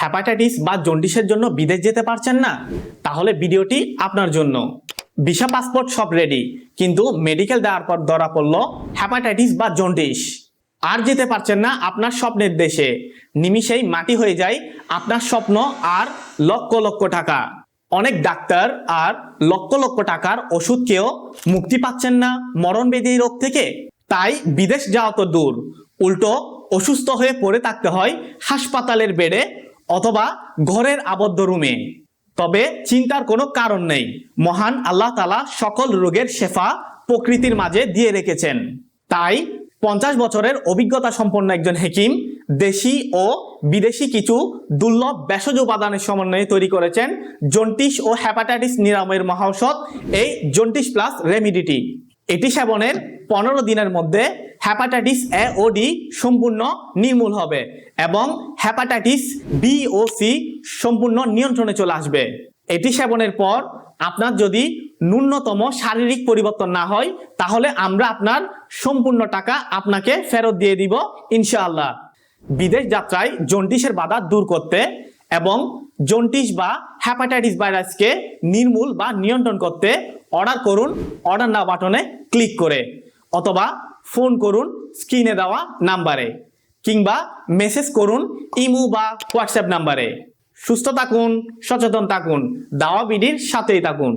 Hepatitis বা জন্ডিসের জন্য বিদেশ যেতে পারছেন না? তাহলে ভিডিওটি আপনার জন্য। ভিসা পাসপোর্ট সব রেডি কিন্তু মেডিকেল দেওয়ার পর ধরা পড়ল হ্যাপাটাইটিস বা জন্ডিস আর যেতে পারছেন না আপনার স্বপ্নের দেশে। নিমিষেই মাটি হয়ে যায় আপনার স্বপ্ন আর লক্ষ লক্ষ টাকা। অনেক ডাক্তার আর লক্ষ লক্ষ টাকার ওষুধকেও মুক্তি পাচ্ছেন না মরণ মরণবেদী রোগ থেকে। তাই বিদেশ যাওয়া তো দূর। উল্টো অসুস্থ হয়ে পড়ে থাকতে হয় হাসপাতালের বেডে অথবা ঘরের আবদ্ধ রুমে। তবে চিন্তার কোনো কারণ নেই। মহান আল্লাহ তালা সকল রোগের শেফা প্রকৃতির মাঝে দিয়ে রেখেছেন। তাই পঞ্চাশ বছরের অভিজ্ঞতা সম্পন্ন একজন হেকিম দেশি ও বিদেশি কিছু দুর্লভ ভেষজ উপাদানের সমন্বয়ে তৈরি করেছেন জন্টিস ও হ্যাপাটাইটিস নিরাময়ের মহাঔষধ এই জন্টিস প্লাস রেমিডিটি। এটি সেবনের পনেরো দিনের মধ্যে হ্যাপাটাইটিস এ ও ডি সম্পূর্ণ নির্মূল হবে এবং হ্যাপাটাইটিস বি ও সি সম্পূর্ণ নিয়ন্ত্রণে চলে আসবে। এটি সেবনের পর আপনার যদি ন্যূনতম শারীরিক পরিবর্তন না হয়, তাহলে আমরা আপনার সম্পূর্ণ টাকা আপনাকে ফেরত দিয়ে দিব ইনশাআল্লাহ। বিদেশ যাত্রায় জন্ডিসের বাধা দূর করতে এবং জন্ডিস বা হ্যাপাটাইটিস ভাইরাসকে নির্মূল বা নিয়ন্ত্রণ করতে অর্ডার করুন অর্ডার না বাটনে ক্লিক করে। অথবা ফোন করুন স্ক্রিনে দেওয়া নাম্বারে কিংবা মেসেজ করুন ইমু বা হোয়াটসঅ্যাপ নাম্বারে। সুস্থ থাকুন, সচেতন থাকুন দাওয়া বিডির সাথেই থাকুন।